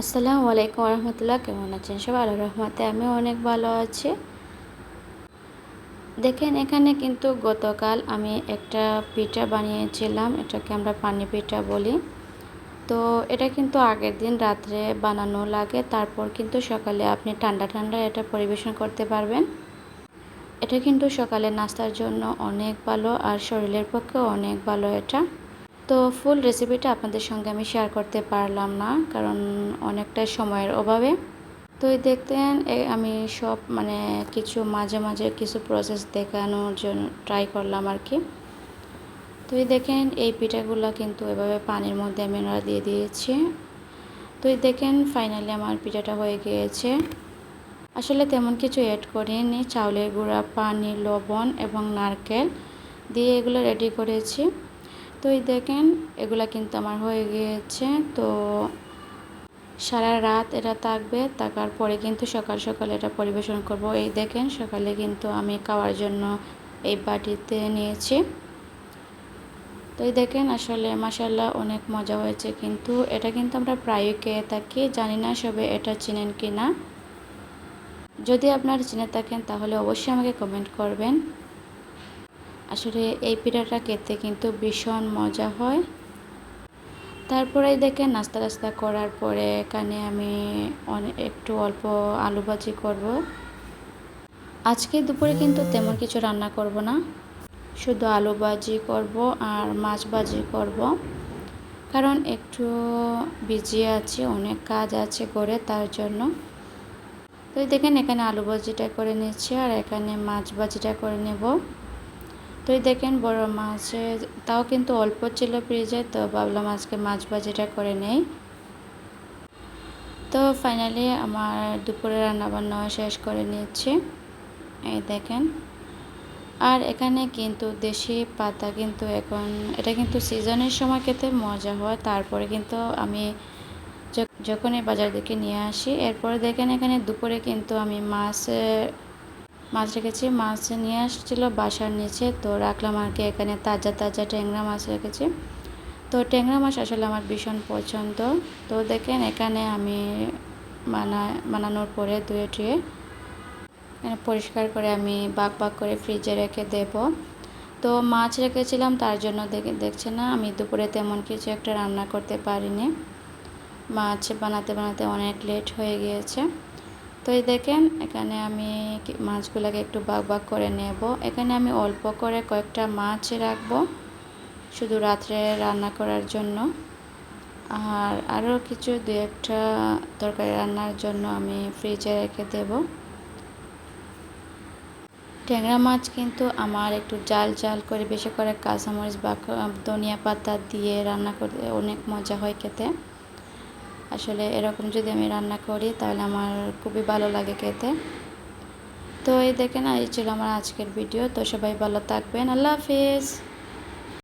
আসসালামু আলাইকুম রহমতুল্লাহ কেমন আছেন সবাই? আল্লাহ রহমতে আমি অনেক ভালো আছি। দেখেন, এখানে কিন্তু গতকাল আমি একটা পিঠা বানিয়েছিলাম, এটাকে আমরা পানি পিঠা বলি। তো এটা কিন্তু আগের দিন রাত্রে বানানো লাগে, তারপর কিন্তু সকালে আপনি ঠান্ডা ঠান্ডা এটা পরিবেশন করতে পারবেন। এটা কিন্তু সকালে নাস্তার জন্য অনেক ভালো আর শরীরের পক্ষেও অনেক ভালো এটা। তো ফুল রেসিপিটা আপনাদের সঙ্গে আমি শেয়ার করতে পারলাম না, কারণ অনেকটা সময়ের অভাবে। তো দেখতেন আমি সব মানে কিছু মাঝে মাঝে কিছু প্রসেস দেখানোর জন্য ট্রাই করলাম আর কি। তো দেখেন, এই পিঠাগুলো কিন্তু এভাবে পানির মধ্যে আমি ওরা দিয়ে দিয়েছি। তো দেখেন ফাইনালি আমার পিঠাটা হয়ে গিয়েছে। আসলে তেমন কিছু অ্যাড করিনি। চাউলের গুঁড়া, পানি, লবণ এবং নারকেল দিয়ে এগুলো রেডি করেছি। তো এই দেখেন, এগুলা কিন্তু আমার হয়ে গিয়েছে। তো সারা রাত এটা থাকবে, থাকার পরে কিন্তু সকাল সকাল এটা পরিবেশন করব। এই দেখেন, সকালে কিন্তু আমি খাওয়ার জন্য এই বাটিতে নিয়েছি। তো এই দেখেন, আসলে মাসাল্লাহ অনেক মজা হয়েছে কিন্তু। এটা কিন্তু আমরা প্রায়ই খেয়ে থাকি, জানি না সবে এটা চিনেন কি না যদি আপনার চিনে থাকেন, তাহলে অবশ্যই আমাকে কমেন্ট করবেন। আসলে এই পিঠাটা খেতে কিন্তু ভীষণ মজা হয়। তারপরে দেখে নাস্তা টাস্তা করার পরে এখানে আমি অনেক একটু অল্প আলু ভাজি করব। আজকে দুপুরে কিন্তু তেমন কিছু রান্না করব না। শুধু আলু ভাজি করব আর মাছ ভাজি করব। কারণ একটু বিজি আছে, অনেক কাজ আছে করে তার জন্য। তো দেখেন এখানে আলু ভাজিটা করে নিচ্ছি আর এখানে মাছ ভাজিটা করে নেব। তো এই দেখেন বড় মাছে, তাও কিন্তু অল্প ছিল ফ্রিজে তো ভাবলাম আজকে মাছ ভাজিটা করে নেই। তো ফাইনালি আমার দুপুরে রান্নাবান্না শেষ করে নিচ্ছি এই দেখেন। আর এখানে কিন্তু দেশি পাতা কিন্তু এখন, এটা কিন্তু সিজনের সময় খেতে মজা হয়, তারপরে কিন্তু আমি যখন এই বাজার থেকে নিয়ে আসি, এরপরে দেখেন এখানে দুপুরে কিন্তু আমি মাছ মাছ রেখেছি, মাছ নিয়ে আসছিল, বাসার নিচে। তো রাখলাম আর কি, এখানে তাজা তাজা ট্যাংরা মাছ রেখেছি। তো ট্যাংরা মাছ আসলে আমার ভীষণ পছন্দ। তো দেখেন, এখানে আমি বানা, বানানোর পরে ধুয়ে টুয়ে এখানে পরিষ্কার করে আমি বাক বাক করে ফ্রিজে রেখে দেব। তো মাছ রেখেছিলাম, তার জন্য দেখে, দেখছে না, আমি দুপুরে তেমন কিছু একটা রান্না করতে পারিনি। মাছ বানাতে বানাতে অনেক লেট হয়ে গিয়েছে। তো এই দেখেন, এখানে আমি মাছগুলোকে একটু বাগ বাগ করে নেব। এখানে আমি অল্প করে কয়েকটা মাছ রাখব, শুধু রাত্রে রান্না করার জন্য। আর আরও কিছু দু একটা তরকারি রান্নার জন্য আমি ফ্রিজে রেখে দেব। ট্যাংরা মাছ কিন্তু আমার একটু জাল জাল করে বেশি করে কাঁচামরিচ বা ধনিয়া পাতা দিয়ে রান্না করতে অনেক মজা হয় খেতে। আসলে এরকম যদি আমি রান্না করি, তাহলে আমার খুবই ভালো লাগে খেতে। তো এই দেখেন, এই ছিল আমার আজকের ভিডিও তো সবাই ভালো থাকবেন। আল্লাহ হাফিজ।